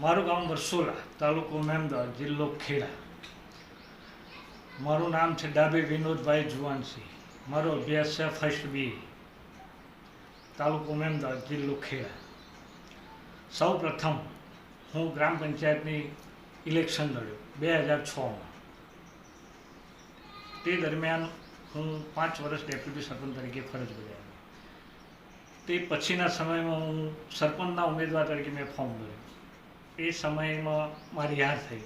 મારું ગામ વરસોલા તાલુકો મેમદાર જિલ્લો ખેડા. મારું નામ છે ડાબી વિનોદભાઈ જુવાનસિંહ. મારો અભ્યાસ છે ફર્સ્ટ બી તાલુકો મેમદાર જિલ્લો ખેડા. સૌ પ્રથમ હું ગ્રામ પંચાયતની ઇલેક્શન લડ્યો બે હજાર છમાં. તે દરમિયાન હું પાંચ વર્ષ ડેપ્યુટી સરપંચ તરીકે ફરજ બજાવી તે પછીના સમયમાં હું સરપંચના ઉમેદવાર તરીકે મેં ફોર્મ ભર્યું. એ સમયમાં મારી હાર થઈ.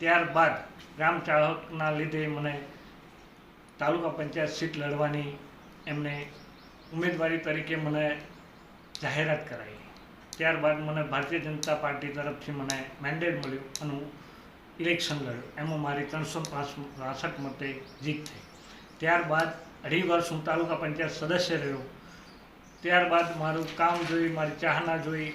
ત્યારબાદ ગ્રામ ચાળકના લીધે મને તાલુકા પંચાયત સીટ લડવાની એમને ઉમેદવારી તરીકે મને જાહેરાત કરાવી ત્યારબાદ મને ભારતીય જનતા પાર્ટી તરફથી મને મેન્ડેટ મળ્યું અને હું ઇલેક્શન લડ્યું. એમાં મારી ત્રણસો પાંસઠ મતે જીત થઈ. ત્યારબાદ અઢી વર્ષ હું તાલુકા પંચાયત સદસ્ય રહ્યો. ત્યારબાદ મારું કામ જોઈ, મારી ચાહના જોઈ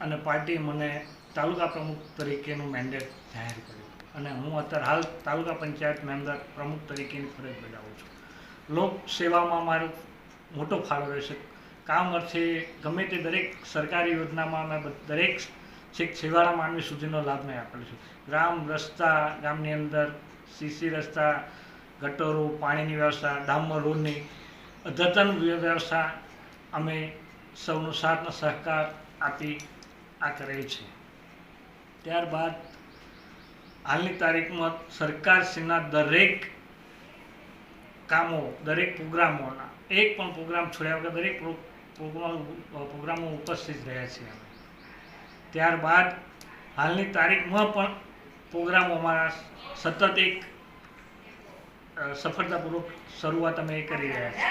અને પાર્ટી મને તાલુકા પ્રમુખ તરીકેનું મેન્ડેટ જાહેર કર્યું. અને હું અત્યારે હાલ તાલુકા પંચાયત મેમ્બર પ્રમુખ તરીકેની ફરજ બજાવું છું. લોક સેવામાં મારો મોટો ફાળો રહેશે. કામ અર્થે ગમે તે દરેક સરકારી યોજનામાં મેં દરેક છેક છેવાડા માનવી સુધીનો લાભ મેં આપેલો છે. ગ્રામ રસ્તા, ગામની અંદર સીસી રસ્તા, ગટરો, પાણીની વ્યવસ્થા, ડામર રોડની અદ્યતન વ્યવસ્થા અમે સૌનો સાથનો સહકાર આપી આ કરેલ છે. ત્યારબાદ હાલની તારીખમાં સરકારશ્રીના દરેક કામો, દરેક પ્રોગ્રામોના, એક પણ પ્રોગ્રામ છોડ્યા વગર દરેક પ્રોગ્રામ, પ્રોગ્રામો ઉપસ્થિત રહ્યા છીએ અમે. ત્યારબાદ હાલની તારીખમાં પણ પ્રોગ્રામો અમારા સતત એક સફળતાપૂર્વક શરૂઆત અમે કરી રહ્યા છીએ.